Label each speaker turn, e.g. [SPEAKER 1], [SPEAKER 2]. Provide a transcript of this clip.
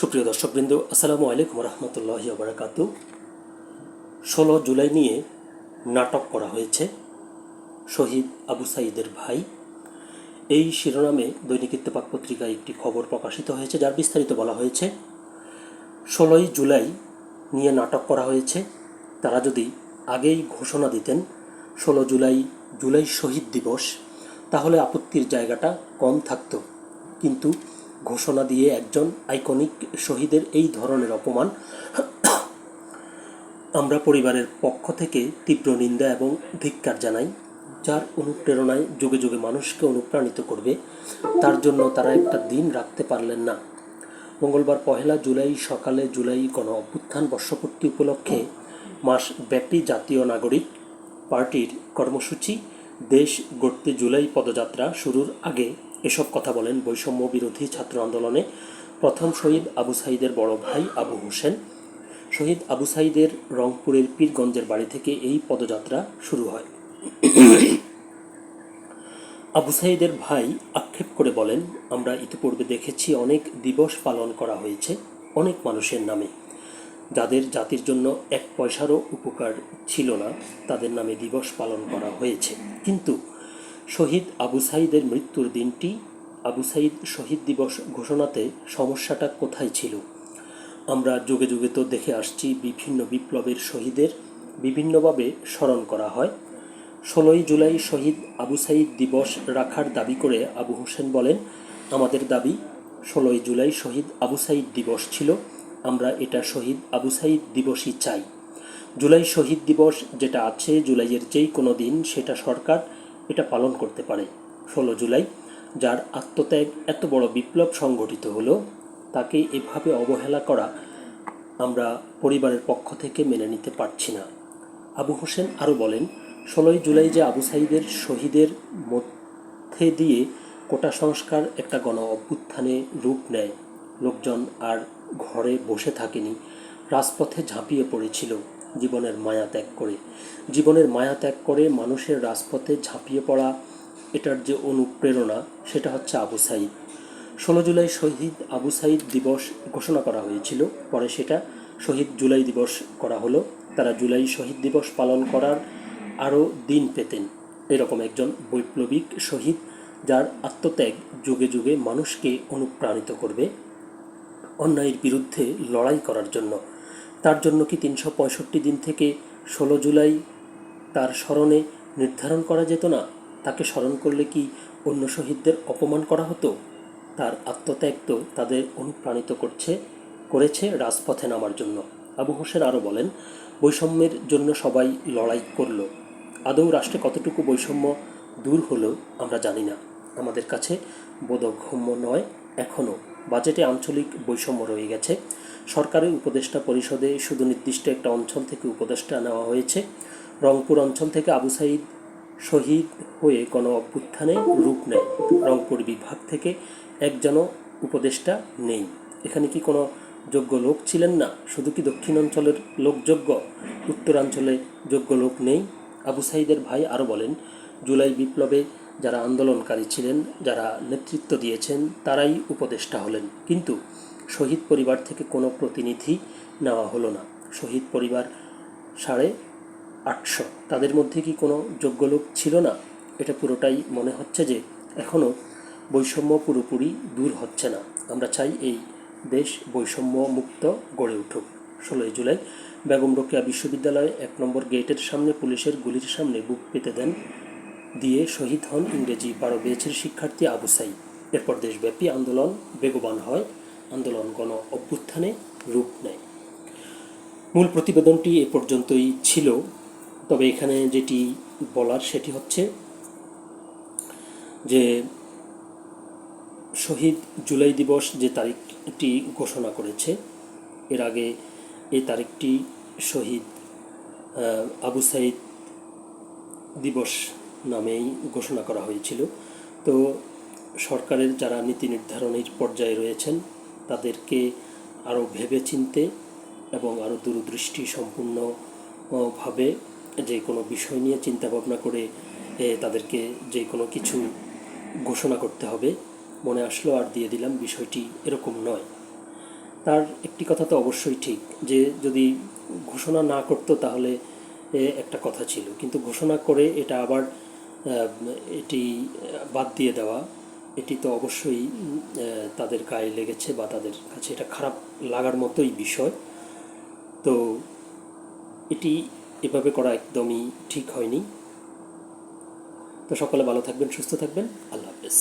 [SPEAKER 1] সুপ্রিয় দর্শকবৃন্দ, আসসালামু আলাইকুম রহমতুল্লাহি বারাকাত ষোলো জুলাই নিয়ে নাটক করা হয়েছে শহীদ আবু সাইদের ভাই। এই শিরোনামে দৈনিক ইত্তেফাক পত্রিকায় একটি খবর প্রকাশিত হয়েছে, যার বিস্তারিত বলা হয়েছে, ষোলোই জুলাই নিয়ে নাটক করা হয়েছে। তারা যদি আগেই ঘোষণা দিতেন, ষোলো জুলাই জুলাই শহীদ দিবস, তাহলে আপত্তির জায়গাটা কম থাকতো। কিন্তু ঘোষণা দিয়ে একজন আইকনিক শহীদের এই ধরনের অপমান। আমরা পরিবারের পক্ষ থেকে তীব্র নিন্দা এবং ধিক্কার জানাই, যার অনুপ্রেরণায় যুগে যুগে মানুষকে অনুপ্রাণিত করবে। তার জন্য তারা একটা দিন রাখতে পারলেন না। মঙ্গলবার পহেলা জুলাই সকালে জুলাই গণ অভ্যুত্থান বর্ষপূর্তি উপলক্ষে মাসব্যাপী জাতীয় নাগরিক পার্টির কর্মসূচি দেশ গড়তে জুলাই পদযাত্রা শুরুর আগে এসব কথা বলেন বৈষম্য বিরোধী ছাত্র আন্দোলনে প্রথম শহীদ আবু সাইদের বড় ভাই আবু হোসেন। শহীদ আবু সাইদের রংপুরের পীরগঞ্জের বাড়ি থেকে এই পদযাত্রা শুরু হয়। আবু সাইদের ভাই আক্ষেপ করে বলেন, আমরা ইতিপূর্বে দেখেছি অনেক দিবস পালন করা হয়েছে অনেক মানুষের নামে। যাদের জাতির জন্য এক পয়সারও উপকার ছিল না, তাদের নামে দিবস পালন করা হয়েছে। কিন্তু শহীদ আবু সাইদের মৃত্যুর দিনটি আবু সাইদ শহীদ দিবস ঘোষণাতে সমস্যাটা কোথায় ছিল? আমরা যুগে যুগে তো দেখে আসছি বিভিন্ন বিপ্লবের শহীদের বিভিন্নভাবে স্মরণ করা হয়। ষোলোই জুলাই শহীদ আবু সাইদ দিবস রাখার দাবি করে আবু হোসেন বলেন, আমাদের দাবি ষোলোই জুলাই শহীদ আবু সাইদ দিবস ছিল। আমরা এটা শহীদ আবু সাইদ দিবসই চাই। জুলাই শহীদ দিবস যেটা আছে, জুলাইয়ের যেই কোনো দিন সেটা সরকার এটা পালন করতে পারে। ষোলো জুলাই, যার আত্মত্যাগ এত বড় বিপ্লব সংগঠিত হলো, তাকে এভাবে অবহেলা করা আমরা পরিবারের পক্ষ থেকে মেনে নিতে পারছি না। আবু হোসেন আরও বলেন, ষোলোই জুলাই যে আবু সাইদের শহীদের মধ্যে দিয়ে কোটা সংস্কার একটা গণ অভ্যুত্থানে রূপ নেয়। লোকজন আর ঘরে বসে থাকেনি, রাজপথে ঝাঁপিয়ে পড়েছিল। জীবনের মায়া ত্যাগ করে। জীবনের মায়া ত্যাগ করে মানুষের রাজপথে ঝাঁপিয়ে পড়া এটার যে অনুপ্রেরণা, সেটা হচ্ছে আবু সাইদ। ষোলো জুলাই শহীদ আবু সাইদ দিবস ঘোষণা করা হয়েছিল। পরে সেটা শহীদ জুলাই দিবস করা হলো। তারা জুলাই শহীদ দিবস পালন করার আরও দিন পেতেন। এরকম একজন বৈপ্লবিক শহীদ, যার আত্মত্যাগ যুগে যুগে মানুষকে অনুপ্রাণিত করবে অন্যায়ের বিরুদ্ধে লড়াই করার জন্য। তার জন্য কি তিনশো পঁয়ষট্টি দিন থেকে ষোলো জুলাই তার স্মরণে নির্ধারণ করা যেত না? তাকে স্মরণ করলে কি অন্য শহীদদের অপমান করা হতো? তার আত্মত্যাগ তো তাদের অনুপ্রাণিত করছে, করেছে রাজপথে নামার জন্য। আবু হোসেন আরও বলেন, বৈষম্যের জন্য সবাই লড়াই করল। আদৌ রাষ্ট্রে কতটুকু বৈষম্য দূর হলো আমরা জানি না। আমাদের কাছে বোধগম্য নয়, এখনও। বাজেটে আঞ্চলিক বৈষম্য রয়ে গেছে। সরকারের উপদেষ্টা পরিষদে শুধু নির্দিষ্ট একটা অঞ্চল থেকে উপদেষ্টা নেওয়া হয়েছে। রংপুর অঞ্চল থেকে আবু সাইদ শহীদ হয়ে গণ অভ্যুত্থানে রূপ নেয়। রংপুর বিভাগ থেকে একজন উপদেষ্টা নেই। এখানে কি কোনো যোগ্য লোক ছিলেন না? শুধু কি দক্ষিণ অঞ্চলের লোক যোগ্য? উত্তরাঞ্চলে যোগ্য লোক নেই? আবু সাইদের ভাই আরও বলেন, জুলাই বিপ্লবে যারা আন্দোলনকারী ছিলেন, যারা নেতৃত্ব দিয়েছেন, তারাই উপদেষ্টা হলেন। কিন্তু শহীদ পরিবার থেকে কোনো প্রতিনিধি নেওয়া হলো না। শহীদ পরিবার সাড়ে আটশো। তাদের মধ্যে কি কোনো যোগ্য লোক ছিল না? এটা পুরোটাই মনে হচ্ছে যে এখনও বৈষম্য পুরোপুরি দূর হচ্ছে না। আমরা চাই এই দেশ বৈষম্য মুক্ত গড়ে উঠুক। ষোলোই জুলাই বেগম রোকেয়া বিশ্ববিদ্যালয়ে এক নম্বর গেটের সামনে পুলিশের গুলির সামনে বুক পেতে দেন দিয়ে শহীদ হন ইংরেজি বারো বেচের শিক্ষার্থী আবু সাইদ। এরপর দেশব্যাপী আন্দোলন বেগবান হয় আন্দোলন, গণ অভ্যুত্থানে রূপ নেয়। মূল প্রতিবেদনটি এ পর্যন্তই ছিল। তবে এখানে যেটি বলার সেটি হচ্ছে যে শহীদ জুলাই দিবস যে তারিখটি ঘোষণা করেছে, এর আগে এই তারিখটি শহীদ আবু সাইদ দিবস নামেই ঘোষণা করা হয়েছিল। তো সরকারের যারা নীতি নির্ধারণের পর্যায়ে রয়েছেন তাদেরকে আরও ভেবে চিনতে এবং আরও দূরদৃষ্টি সম্পূর্ণ আহ, ভাবে যে কোনো বিষয় নিয়ে চিন্তা ভাবনা করে তাদেরকে যে কোনো কিছু ঘোষণা করতে হবে। মনে আসলো আর দিয়ে দিলাম বিষয়টি এরকম নয়। তার একটি কথা তো অবশ্যই ঠিক যে যদি ঘোষণা না করতো তাহলে একটা কথা ছিল। কিন্তু ঘোষণা করে এটা আবার এটি বাদ দিয়ে দেওয়া এটি তো অবশ্যই তাদের গায়ে লেগেছে বা তাদের কাছে এটা খারাপ লাগার মতোই বিষয়। তো এটি এভাবে করা একদমই ঠিক হয়নি। তো সকলে ভালো থাকবেন, সুস্থ থাকবেন। আল্লাহ হাফেজ।